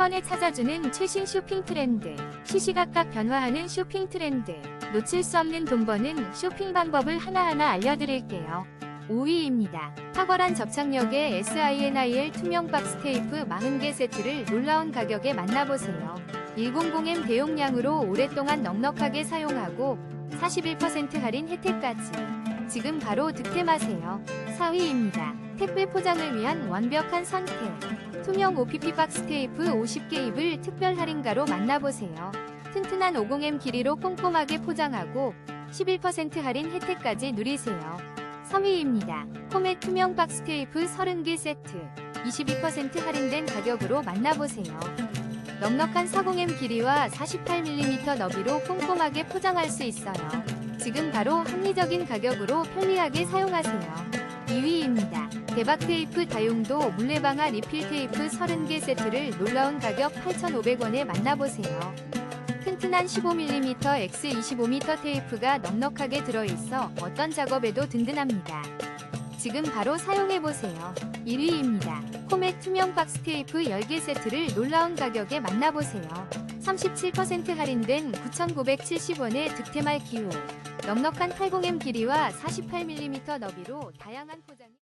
번에 찾아주는 최신 쇼핑 트렌드, 시시각각 변화하는 쇼핑 트렌드, 놓칠 수 없는 돈 버는 쇼핑 방법을 하나하나 알려드릴게요. 5위입니다. 탁월한 접착력의 SINIL 투명 박스 테이프 40개 세트를 놀라운 가격에 만나보세요. 100M 대용량으로 오랫동안 넉넉하게 사용하고 41% 할인 혜택까지. 지금 바로 득템하세요. 4위입니다. 택배 포장을 위한 완벽한 선택. 투명 OPP 박스 테이프 50개 입을 특별 할인가로 만나보세요. 튼튼한 50M 길이로 꼼꼼하게 포장하고 11% 할인 혜택까지 누리세요. 3위입니다. 코멧 투명 박스 테이프 30개 세트 22% 할인된 가격으로 만나보세요. 넉넉한 40M 길이와 48mm 너비로 꼼꼼하게 포장할 수 있어요. 지금 바로 합리적인 가격으로 편리하게 사용하세요. 2위입니다. 대박 테이프 다용도 물레방아 리필 테이프 30개 세트를 놀라운 가격 8,500원에 만나보세요. 튼튼한 15mm X25m 테이프가 넉넉하게 들어있어 어떤 작업에도 든든합니다. 지금 바로 사용해보세요. 1위입니다. 코맥 투명 박스 테이프 10개 세트를 놀라운 가격에 만나보세요. 37% 할인된 9,970원에 득템할 기회. 넉넉한 80M 길이와 48mm 너비로 다양한 포장이